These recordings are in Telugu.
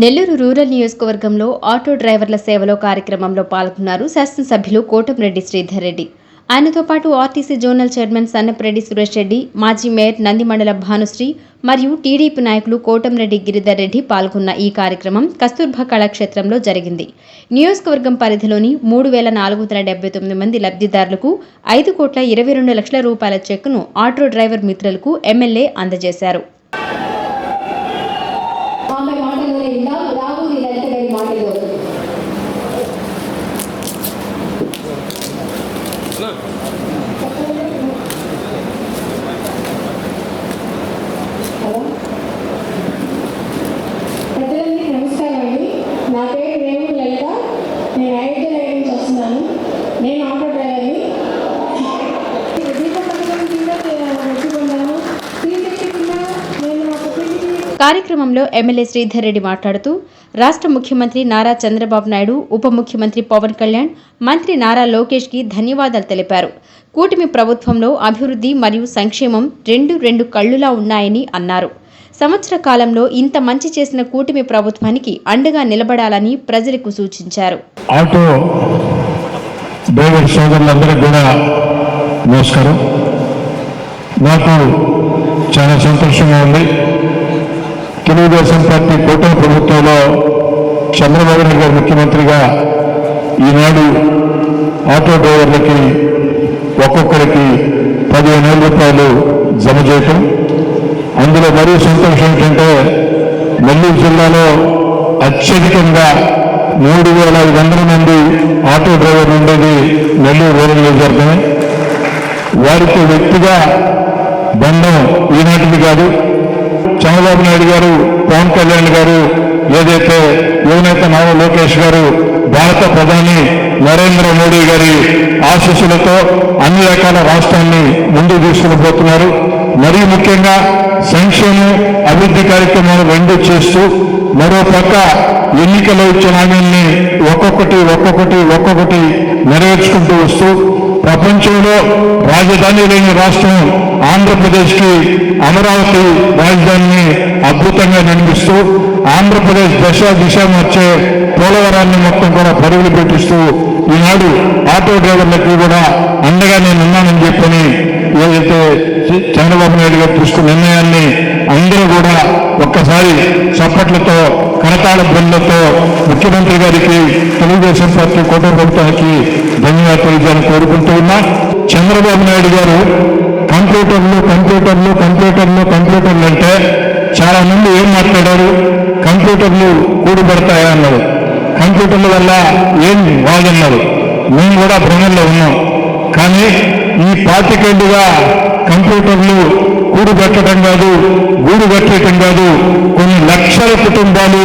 నెల్లూరు రూరల్ నియోజకవర్గంలో ఆటో డ్రైవర్ల సేవలో కార్యక్రమంలో పాల్గొన్నారు శాసనసభ్యులు కోటంరెడ్డి శ్రీధర్ రెడ్డి. ఆయనతో పాటు RTC zonal chairman Sannapareddy Suresh Reddy మాజీ మేయర్ నందిమండల భానుశ్రీ మరియు టీడీపీ నాయకులు కోటంరెడ్డి గిరిధర్ రెడ్డి పాల్గొన్న ఈ కార్యక్రమం కస్తూర్బా కళాక్షేత్రంలో జరిగింది. నియోజకవర్గం పరిధిలోని మూడు వేల నాలుగు వందల డెబ్బై తొమ్మిది మంది లబ్ధిదారులకు ఐదు కోట్ల ఇరవై రెండు లక్షల రూపాయల చెక్కును ఆటో డ్రైవర్ మిత్రులకు ఎమ్మెల్యే అందజేశారు. కార్యక్రమంలో ఎమ్మెల్యే శ్రీధర్ రెడ్డి మాట్లాడుతూ రాష్ట్ర ముఖ్యమంత్రి నారా చంద్రబాబు నాయుడు ఉప ముఖ్యమంత్రి పవన్ కళ్యాణ్ మంత్రి నారా లోకేష్కి ధన్యవాదాలు తెలిపారు. కూటమి ప్రభుత్వంలో అభివృద్ధి మరియు సంక్షేమం రెండు రెండు కళ్ళులా ఉన్నాయని అన్నారు. సంవత్సర కాలంలో ఇంత మంచి చేసిన కూటమి ప్రభుత్వానికి అండగా నిలబడాలని ప్రజలకు సూచించారు. ఆటో డ్రైవర్ సోదరులందరికీ కూడా నమస్కారం. నాకు చాలా సంతోషంగా ఉంది. తెలుగుదేశం పార్టీ కూటమి ప్రభుత్వంలో చంద్రబాబు నాయుడు గారు ముఖ్యమంత్రిగా ఈనాడు ఆటో డ్రైవర్లకి ఒక్కొక్కరికి పదిహేను వేల రూపాయలు జమ చేయటం. అందులో మరీ సంతోషం ఏంటంటే నెల్లూరు జిల్లాలో అత్యధికంగా మూడు వేల ఐదు వందల మంది ఆటో డ్రైవర్లు ఉండేది నెల్లూరు రూరల్ నియోజకవర్గమే. వారికి వ్యక్తిగా బంధం ఈనాటిది కాదు. చంద్రబాబు నాయుడు గారు పవన్ కళ్యాణ్ గారు ఏదైతే యువనేత నారా లోకేష్ గారు భారత ప్రధాని నరేంద్ర మోడీ గారి ఆశీస్సులతో అన్ని రకాల రాష్ట్రాన్ని ముందుకు తీసుకుని మరీ ముఖ్యంగా సంక్షేమం అభివృద్ధి కార్యక్రమాలు రెండు చేస్తూ మరో పక్క ఎన్నికల్లో ఇచ్చిన హామీల్ని ఒక్కొక్కటి ఒక్కొక్కటి ఒక్కొక్కటి నెరవేర్చుకుంటూ వస్తూ ప్రపంచంలో రాజధాని లేని రాష్ట్రం ఆంధ్రప్రదేశ్కి అమరావతి రాజధానిని అద్భుతంగా నిర్మిస్తూ ఆంధ్రప్రదేశ్ దశ దిశ మార్చే పోలవరాన్ని మొత్తం కూడా పరుగులు పెట్టిస్తూ ఈనాడు ఆటో డ్రైవర్లకి కూడా అండగా నేను ఉన్నానని చెప్పని ఏదైతే చంద్రబాబు నాయుడు గారు తీసుకున్న నిర్ణయాన్ని అందరూ కూడా ఒక్కసారి చప్పట్లతో కరతాళ బృందంతో ముఖ్యమంత్రి గారికి తెలుగుదేశం పార్టీ కూటమి ప్రభుత్వానికి ధన్యవాదాలు కోరుకుంటూ ఉన్నా. చంద్రబాబు నాయుడు గారు కంప్యూటర్లు కంప్యూటర్లు కంప్యూటర్లు కంప్యూటర్లు అంటే చాలా మంది ఏం మాట్లాడారు? కంప్యూటర్లు కూడిపడతాయా అన్నారు. కంప్యూటర్ల వల్ల ఏం వాదన్నారు? మేము కూడా భ్రమంలో ఉన్నాం. కానీ ఈ పాతికేళ్ళుగా కంప్యూటర్లు కూడు పెట్టడం కాదు గూడు కట్టడం కాదు లక్షల కుటుంబాలు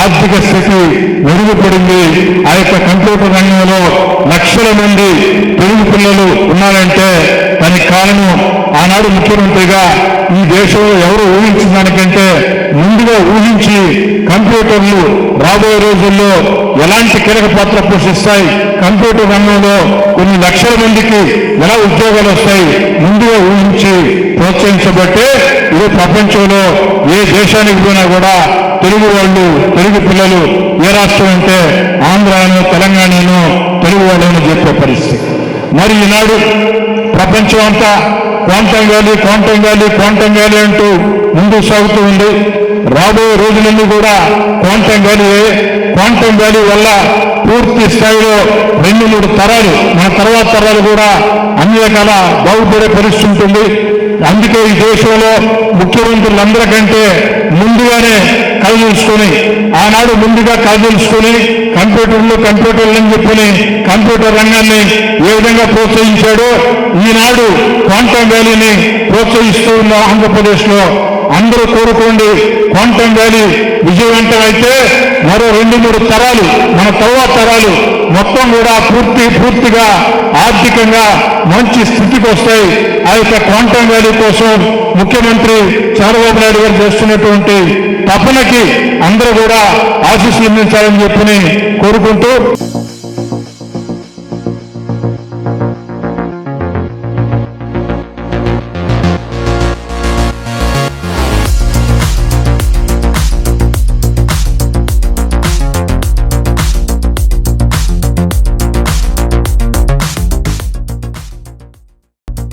ఆర్థిక స్థితి మెరుగుపడింది. ఆ యొక్క కంప్యూటర్ రంగంలో లక్షల మంది తెలుగు పిల్లలు ఉన్నారంటే దానికి కారణం ఆనాడు ముఖ్యమంత్రిగా ఈ దేశంలో ఎవరు ఊహించిన దానికంటే ముందుగా ఊహించి కంప్యూటర్లు రాబోయే రోజుల్లో ఎలాంటి కీలక పాత్ర పోషిస్తాయి? కంప్యూటర్ రంగంలో కొన్ని లక్షల మందికి ఎలా ఉద్యోగాలు వస్తాయి? ముందుగా ఊహించి ప్రోత్సహించబట్టే ఇది ప్రపంచంలో ఏ దేశానికి పోయినా కూడా తెలుగు వాళ్ళు తెలుగు పిల్లలు ఏ రాష్ట్రం అంటే ఆంధ్రాను తెలంగాణను తెలుగు వాళ్ళని చెప్పే పరిస్థితి. మరి ఈనాడు ప్రపంచం అంతా quantum valley quantum valley quantum valley అంటూ ముందుకు సాగుతూ ఉంది. రాబోయే రోజులన్నీ కూడా క్వాంటం వ్యాలీ క్వాంటం వ్యాలీ వల్ల పూర్తి స్థాయిలో రెండు మూడు తరాలు మన తర్వాత తరాలు కూడా అన్ని రకాల బాగుపడే పరిస్థితి ఉంటుంది. అందుకే ఈ దేశంలో ముఖ్యమంత్రులందరికంటే ముందుగానే కలదలుచుకొని ఆనాడు ముందుగా కలదలుచుకొని కంప్యూటర్లు కంప్యూటర్లు అని చెప్పని కంప్యూటర్ రంగాన్ని ఏ విధంగా ప్రోత్సహించాడో ఈనాడు క్వాంటమ్ వ్యాలీని ప్రోత్సహిస్తూ ఉన్న ఆంధ్రప్రదేశ్లో అందరూ కోరుకోండి. క్వాంటమ్ వ్యాలీ విజయవంతమైతే మరో రెండు మూడు తరాలు మన తరువాత తరాలు మొత్తం కూడా పూర్తి పూర్తిగా ఆర్థికంగా మంచి స్థితికి వస్తాయి. ఆ యొక్క క్వాంటం వ్యాలీ కోసం ముఖ్యమంత్రి చంద్రబాబు నాయుడు గారు చేస్తున్నటువంటి తపనకి అందరూ కూడా ఆశీస్సులు అందించాలని చెప్పని కోరుకుంటూ